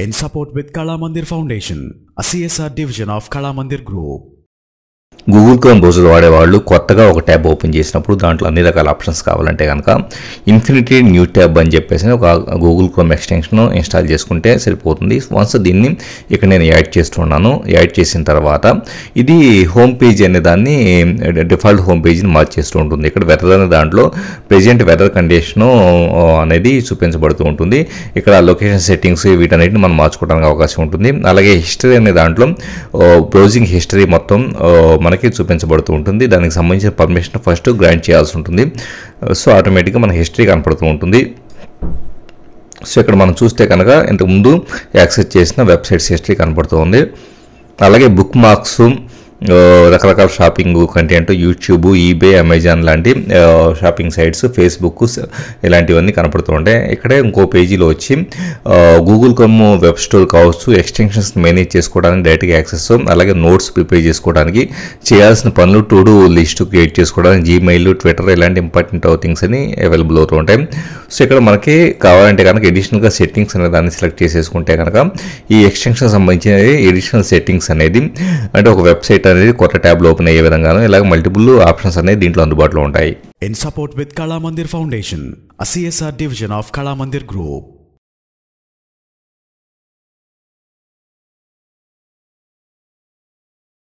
in support with Kala Mandir Foundation, a CSR division of Kala Mandir Group. Google Chrome browser వాడేవాళ్ళు కొత్తగా ఒక tab open చేసినప్పుడు దాంట్లో అన్ని రకాల ఆప్షన్స్ కావాలంటే కనుక ఇన్ఫినిటీ న్యూ ట్యాబ్ అని చెప్పేసి ఒక గూగుల్ క్రోమ్ ఎక్స్టెన్షన్ ఇన్స్టాల్ చేసుకుంటే సరిపోతుంది. వన్స్ దీన్ని ఇక్కడ నేను యాడ్ చేస్తున్నాను యాడ్ చేసిన తర్వాత ఇది హోమ్ పేజ్ అనే దాన్ని డిఫాల్ట్ హోమ్ పేజ్ని మార్చేస్తూ ఉంటుంది. ఇక్కడ వెదర్ అనే దాంట్లో ప్రెజెంట్ వెదర్ కండిషను అనేది చూపించబడుతూ ఉంటుంది. ఇక్కడ లొకేషన్ సెట్టింగ్స్ వీటన్నిటిని మనం మార్చుకోవడానికి అవకాశం ఉంటుంది. అలాగే హిస్టరీ అనే దాంట్లో eh, బ్రౌజింగ్ హిస్టరీ మొత్తం eh, మనకి చూపించబడుతూ ఉంటుంది. దానికి సంబంధించిన పర్మిషన్ ఫస్ట్ గ్రాంట్ చేయాల్సి ఉంటుంది. సో ఆటోమేటిక్గా మన హిస్టరీ కనపడుతూ ఉంటుంది. సో ఇక్కడ మనం చూస్తే కనుక ఇంతకుముందు యాక్సెస్ చేసిన వెబ్సైట్స్ హిస్టరీ కనపడుతుంది అలాగే బుక్ మార్క్స్ రకరకాల shopping content YouTube eBay Amazon లాంటి షాపింగ్ సైట్స్ ఫేస్బుక్ ఇలాంటివన్నీ కనపడుతూ ఉంటాయి ఇక్కడే ఇంకో పేజీలో వచ్చి గూగుల్ కమ్ వెబ్ స్టోర్ కావచ్చు ఎక్స్టెన్షన్స్ మేనేజ్ చేసుకోవడానికి డైరెక్ట్గా యాక్సెస్ అలాగే నోట్స్ ప్రిపేర్ చేసుకోవడానికి చేయాల్సిన పనులు టు డూ లిస్ట్ క్రియేట్ చేసుకోవడానికి జీమెయిల్ ట్విట్టర్ ఇలాంటి ఇంపార్టెంట్ థింగ్స్ అని అవైలబుల్ అవుతూ ఉంటాయి. సో ఇక్కడ మనకి కావాలంటే కనుక ఎడిషనల్గా సెట్టింగ్స్ అనే దాన్ని సెలెక్ట్ చేసేసుకుంటే కనుక ఈ ఎక్స్టెన్షన్ సంబంధించిన ఎడిషనల్ సెట్టింగ్స్ అనేది అంటే ఒక వెబ్సైట్ అనేది కొత్త ట్యాబ్లు ఓపెన్ అయ్యే విధంగా ఇలాగ మల్టిపుల్ ఆప్షన్స్ అనేవి దీంట్లో అందుబాటులో ఉంటాయి. In support with Kalamandir foundation division of Kalamandir group